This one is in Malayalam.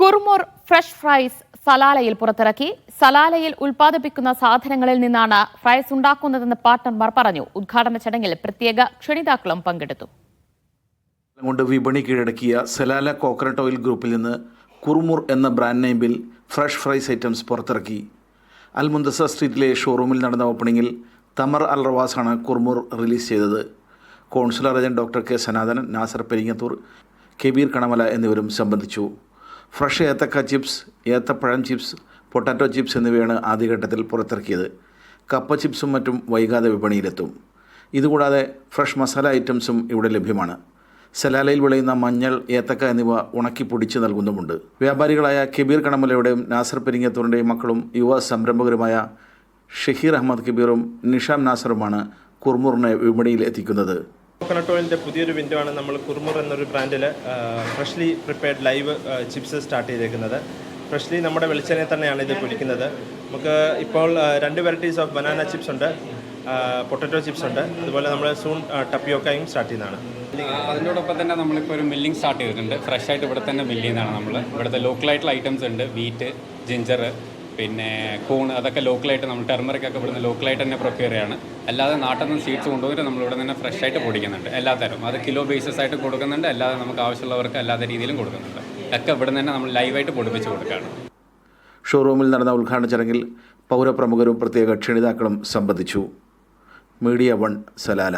കുർമുർ ഫ്രഷ് ഫ്രൈസ് സലാലയിൽ പുറത്തിറക്കി. സലാലയിൽ ഉൽപ്പാദിപ്പിക്കുന്ന സാധനങ്ങളിൽ നിന്നാണ് ഫ്രൈസ് ഉണ്ടാക്കുന്നതെന്ന് പാർട്ണർമാർ പറഞ്ഞു. ഉദ്ഘാടന ചടങ്ങിൽ പ്രത്യേക ക്ഷണിതാക്കളും പങ്കെടുത്തു. കൊണ്ട് വിപണി കീഴടക്കിയ സലാല കോക്കനട്ട് ഓയിൽ ഗ്രൂപ്പിൽ നിന്ന് കുർമുർ എന്ന ബ്രാൻഡ് നെയിമിൽ ഫ്രഷ് ഫ്രൈസ് ഐറ്റംസ് പുറത്തിറക്കി. അൽമുന്തസ സ്ട്രീറ്റിലെ ഷോറൂമിൽ നടന്ന ഓപ്പണിംഗിൽ തമർ അൽ റവാസാണ് കുർമുർ റിലീസ് ചെയ്തത്. Consular agent doctor K Sanathanan Nasar Peringathur Kabeer Kanamala എന്നിവരും സംബന്ധിച്ചു. ഫ്രഷ് ഏത്തക്ക ചിപ്സ് ഏത്തപ്പഴം ചിപ്സ് പൊട്ടാറ്റോ ചിപ്സ് എന്നിവയാണ് ആദ്യഘട്ടത്തിൽ പുറത്തിറക്കിയത്. കപ്പ ചിപ്സും മറ്റും വൈകാതെ വിപണിയിലെത്തും. ഇതുകൂടാതെ ഫ്രഷ് മസാല ഐറ്റംസും ഇവിടെ ലഭ്യമാണ്. സലാലയിൽ വിളയുന്ന മഞ്ഞൾ ഏത്തക്ക എന്നിവ ഉണക്കി പൊടിച്ച് നൽകുന്നുമുണ്ട്. വ്യാപാരികളായ കബീർ കണമലയുടെയും നാസർ പെരിങ്ങത്തൂറിന്റെയും മക്കളും യുവ സംരംഭകരുമായ ഷഹീർ അഹമ്മദ് കബീറും നിഷാം നാസറുമാണ് കുർമുറിനെ വിപണിയിൽ എത്തിക്കുന്നത്. കോക്കനട്ട് ഓയിലിന്റെ പുതിയൊരു വിൻഡോ ആണ് നമ്മൾ കുർമുർ എന്നൊരു ബ്രാൻഡിൽ freshly prepared live chips start ചെയ്തേക്കുന്നത്. ഫ്രഷ്ലി നമ്മുടെ വെളിച്ചെണ്ണയിൽ തന്നെയാണ് ഇത് പൊരിക്കുന്നത്. നമുക്ക് ഇപ്പോൾ രണ്ട് വെറൈറ്റീസ് ഓഫ് ബനാന ചിപ്സ് ഉണ്ട് പൊട്ടറ്റോ ചിപ്സ് ഉണ്ട്. അതുപോലെ നമ്മൾ സൂൺ ടപ്പിയോക്കയും സ്റ്റാർട്ട് ചെയ്യുന്നതാണ്. അതിനോടൊപ്പം തന്നെ നമ്മളിപ്പോൾ ഒരു മില്ലിംഗ് സ്റ്റാർട്ട് ചെയ്തിട്ടുണ്ട്. ഫ്രഷ് ആയിട്ട് ഇവിടെ തന്നെ മില്ല് ചെയ്യുന്നതാണ് നമ്മൾ ഇവിടുത്തെ ലോക്കലായിട്ടുള്ള ഐറ്റംസ് ഉണ്ട്. വീറ്റ് ജിഞ്ചർ പിന്നെ കൂൺ അതൊക്കെ ലോക്കലായിട്ട് നമ്മൾ ടെർമറിക് ഒക്കെ ഇവിടുന്ന് ലോക്കലായിട്ട് തന്നെ പ്രൊക്യൂർ ചെയ്യാണ്. അല്ലാതെ നാട്ടിൽ നിന്ന് സീഡ്സ് കൊണ്ടുപോയിട്ട് നമ്മൾ ഇവിടെ തന്നെ ഫ്രഷ് ആയിട്ട് പൊടിക്കുന്നുണ്ട്. എല്ലാ തരം അത് കിലോ ബേസിസ് ആയിട്ട് കൊടുക്കുന്നുണ്ട്. അല്ലാതെ നമുക്ക് ആവശ്യമുള്ളവർക്ക് അല്ലാത്ത രീതിയിലും കൊടുക്കുന്നുണ്ട്. ഒക്കെ ഇവിടെ തന്നെ നമ്മൾ ലൈവായിട്ട് പൊടിപ്പിച്ച് കൊടുക്കുകയാണ്. ഷോറൂമിൽ നടന്ന ഉദ്ഘാടന ചടങ്ങിൽ പൗരപ്രമുഖരും പ്രത്യേക ക്ഷണിതാക്കളും സംബന്ധിച്ചു. Media one Salalah.